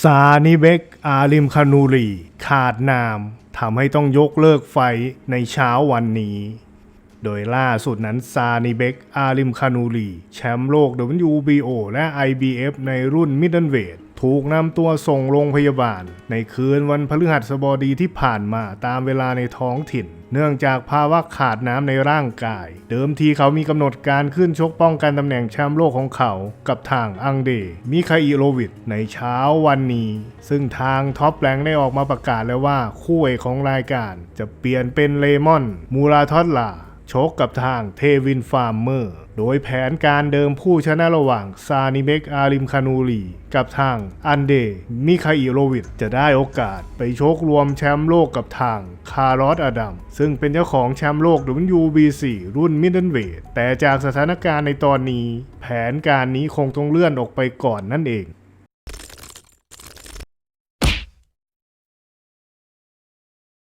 ซานิเบกอาลิมคานูรีขาดนามทำให้ต้องยกเลิกไฟในเช้าวันนี้ โดยล่าสุดนั้นซานิเบกอาลิมคานูรีแชมป์โลก WBO และ IBF ในรุ่นมิดเดิลเวทถูกนำตัวส่งโรงพยาบาล ในคืนวันพฤหัสบดีที่ผ่านมาตามเวลาในท้องถิ่น เนื่องจากภาวะขาดน้ำในร่างกาย เดิมทีเขามีกำหนดการขึ้นชกป้องกันตำแหน่งแชมป์โลกของเขา กับทางอังเด มิคาอิโลวิชในเช้าวันนี้ ซึ่งทางท็อปแรงได้ออกมาประกาศแล้วว่า คู่เอกของรายการจะเปลี่ยนเป็นเลมอน มูราทอสลา ชกกับทางเทวินฟาร์มเมอร์ โดยแผนการเดิมผู้ชนะระหว่างซานิเบกอาริมคานูรีกับทางอันเดมิคาอิโลวิชจะได้โอกาสไปชกรวมแชมป์โลกกับทางคาร์ลอสอดัม ซึ่งเป็นเจ้าของแชมป์โลก WBC รุ่นมิดเดิลเวทแต่จากสถานการณ์ในตอนนี้ แผนการนี้คงต้องเลื่อนออกไปก่อนนั่นเอง